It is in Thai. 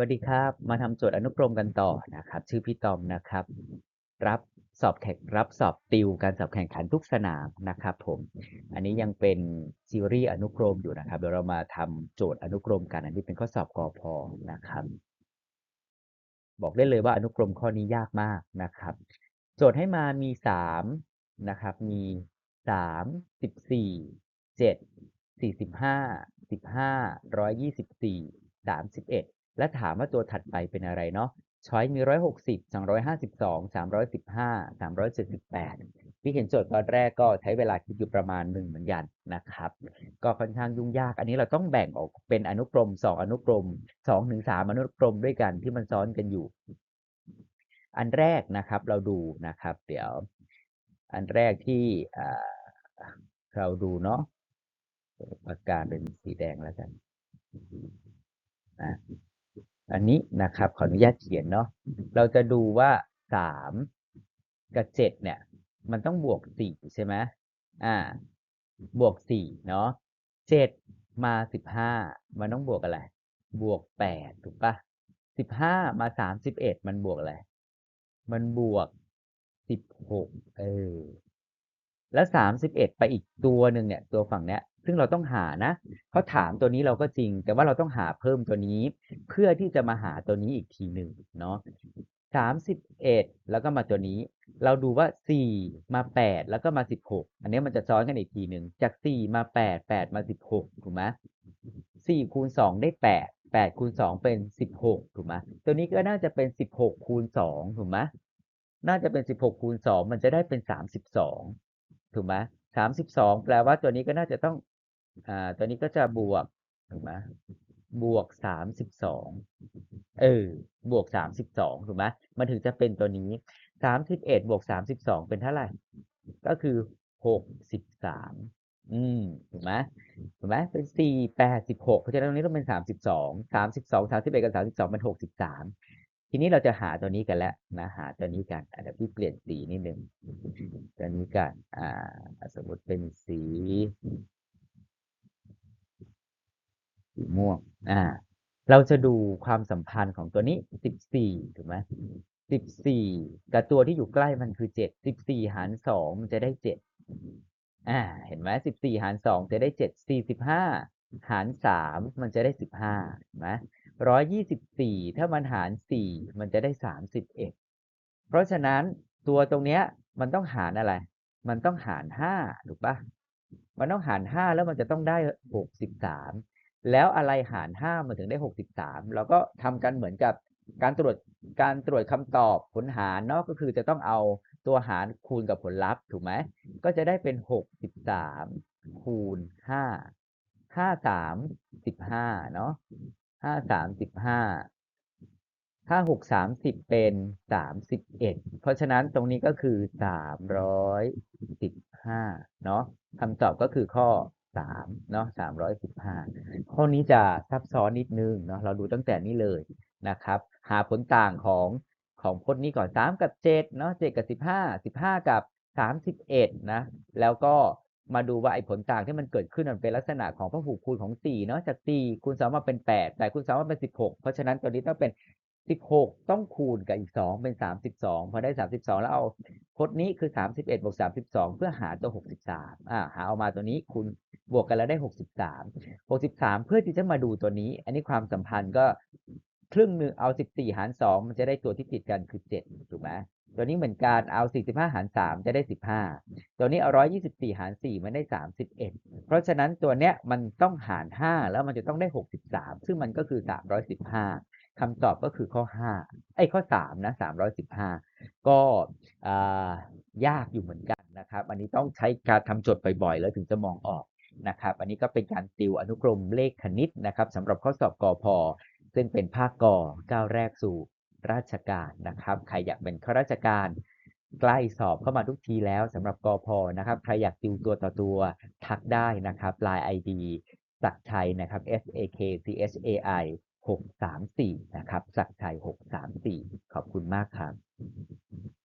วัสดีครับ มาทำโจทย์อนุกรมกันต่อนะครับ ชื่อพี่ตอมนะครับ รับสอบแข่งรับสอบติวการสอบแข่งขันทุกสนามนะครับ ผม อันนี้ยังเป็นซีรีส์อนุกรมอยู่นะครับเดี๋ยวเรามาทำโจทย์อนุกรมกันอันนี้เป็นข้อสอบกอพอนะครับ บอกได้เลยว่าอนุกรมข้อนี้ยากมากนะครับ โจทย์ให้มามีสามนะครับ มีสามสิบสี่เจ็ดสี่สิบห้าสิบห้าร้อยยี่สิบสี่สามสิบเอ็ด และถามว่าตัวถัดไปเป็นอะไรเนาะช้อยมีร้อยหกสิบสองร้อยห้าสิบสองสามร้อยสิบห้าสามร้อยเจ็ดสิบแปดที่เห็นโจทย์ตอนแรกก็ใช้เวลาคิดอยู่ประมาณหนึ่งเหมือนกันนะครับ ก็ค่อนข้างยุ่งยาก อันนี้เราต้องแบ่งออกเป็นอนุกรมสองอนุกรมสองถึงสามอนุกรมด้วยกันที่มันซ้อนกันอยู่ อันแรกนะครับเราดูนะครับ เดี๋ยว อันแรกที่เราดูเนาะปากกาเป็นสีแดงแล้วกันนะ อันนี้นะครับขออนุญาตเขียนเนาะเราจะดูว่าสามกับเจ็ดเนี่ย มันต้องบวกสี่ใช่ไหมอ่า บวกสี่เนาะเจ็ดมาสิบห้ามันต้องบวกอะไร บวกแปดถูกปะสิบห้ามาสามสิบเอ็ดมันบวกอะไร มันบวกสิบหกเออ แล้วสามสิบเอ็ดไปอีกตัวหนึ่งเนี่ย ตัวฝั่งเนี้ย ซึ่งเราต้องหานะเขาถามตัวนี้เราก็จริง แต่ว่าเราต้องหาเพิ่มตัวนี้ เพื่อที่จะมาหาตัวนี้อีกทีหนึ่งเนาะสามสิบเอ็ดแล้วก็มาตัวนี้ เราดูว่าสี่มาแปดแล้วก็มาสิบหกอันนี้มันจะซ้อนกันอีกทีหนึ่งจากสี่มาแปดแปดมาสิบหกถูกไหมสี่คูณสองได้แปดแปดคูณสองเป็นสิบหกถูกไหมตัวนี้ก็น่าจะเป็นสิบหกคูณสองถูกไหมน่าจะเป็นสิบหกคูณสองมันจะได้เป็นสามสิบสองถูกไหมสามสิบสองแปลว่าตัวนี้ก็น่าจะต้อง อ่า ตัวนี้ก็จะบวกถูกไหมบวกสามสิบสองเออบวกสามสิบสองถูกไหมมันถึงจะเป็นตัวนี้สามสิบเอ็ดบวกสามสิบสองเป็นเท่าไหร่ ก็คือหกสิบสามอืมถูกไหมถูกไหมเป็นสี่แปดสิบหกเพราะฉะนั้นตรงนี้ต้องเป็นสามสิบสองสามสิบสองสามสิบเอ็ดกับสามสิบสองเป็นหกสิบสามทีนี้เราจะหาตัวนี้กันแล้วนะหาตัวนี้กันเดี๋ยวพี่เปลี่ยนสีนิดนึงตัวนี้กันอ่า สมมติเป็นสีสี ม่วง อ่า เราจะดูความสัมพันธ์ของตัวนี้สิบสี่ถูกไหมสิบสี่กับตัวที่อยู่ใกล้มันคือเจ็ดสิบสี่หารสองมันจะได้เจ็ดอ่า เห็นไหมสิบสี่หารสองจะได้เจ็ดสี่สิบห้าหารสามมันจะได้สิบห้าเห็นไหมร้อยยี่สิบสี่ถ้ามันหารสี่มันจะได้สามสิบเอ็ดเพราะฉะนั้นตัวตรงเนี้ยมันต้องหารอะไร มันต้องหารห้าถูกปะมันต้องหารห้าแล้วมันจะต้องได้หกสิบสาม แล้วอะไรหารห้ามันถึงได้หกสิบสามเราก็ทำกันเหมือนกับการตรวจการตรวจคำตอบผลหารเนาะก็คือจะต้องเอาตัวหารคูณกับผลลัพธ์ถูกไหมก็จะได้เป็นหกสิบสามคูณห้าห้าสามสิบห้าเนาะห้าสามสิบห้าห้าหกสามสิบเป็นสามสิบเอ็ดเพราะฉะนั้นตรงนี้ก็คือสามร้อยสิบห้าเนาะคำตอบก็คือข้อ สามเนาะสามร้อยสิบห้าข้อนี้จะซับซ้อนนิดนึงเนาะเราดูตั้งแต่นี้เลยนะครับ หาผลต่างของของพจน์นี้ก่อนสามกับเจ็ดเนาะเจ็ดกับสิบห้าสิบห้ากับสามสิบเอ็ดนะ แล้วก็มาดูว่าไอ้ผลต่างที่มันเกิดขึ้นมันเป็นลักษณะของพหุคูณของสี่เนาะจากสี่คูณสองมาเป็นแปดแปดคูณสองมาเป็นสิบหกเพราะฉะนั้นตัวนี้ต้องเป็นสิบหกต้องคูณกับอีกสองเป็นสามสิบสองพอได้สามสิบสองแล้วเอาพจน์นี้คือสามสิบเอ็ดบวกสามสิบสองเพื่อหาตัวหกสิบสามอ่าหาออกมาตัวนี้คูณ บวกกันแล้วได้หกสิบสามหกสิบสามเพื่อที่จะมาดูตัวนี้ อันนี้ความสัมพันธ์ก็ครึ่งหนึ่งเอาสิบสี่หารสองมันจะได้ตัวที่ติดกันคือเจ็ดถูกไหมตัวนี้เหมือนกันเอาสี่สิบห้าหารสามจะได้สิบห้าตัวนี้เอาร้อยยี่สิบสี่หารสี่มันได้สามสิบเอ็ดเพราะฉะนั้นตัวเนี้ยมันต้องหารห้าแล้วมันจะต้องได้หกสิบสามซึ่งมันก็คือสามร้อยสิบห้าคำตอบก็คือข้อห้าไอ้ข้อสามนะสามร้อยสิบห้าก็ยากอยู่เหมือนกันนะครับ อันนี้ต้องใช้การทำโจทย์บ่อยๆ แล้วถึงจะมองออก นะครับ อันนี้ก็เป็นการติวอนุกรมเลขคณิตนะครับสำหรับข้อสอบกอพอซึ่งเป็นภาคกอก้าวแรกสู่ราชการนะครับ ใครอยากเป็นข้าราชการใกล้สอบเข้ามาทุกทีแล้วสำหรับกอพอนะครับใครอยากติวตัวต่อตัวทักได้นะครับ Line ID สักชัยนะครับ S A K C H A I 634 นะครับสักชัย 634 ขอบคุณมากครับ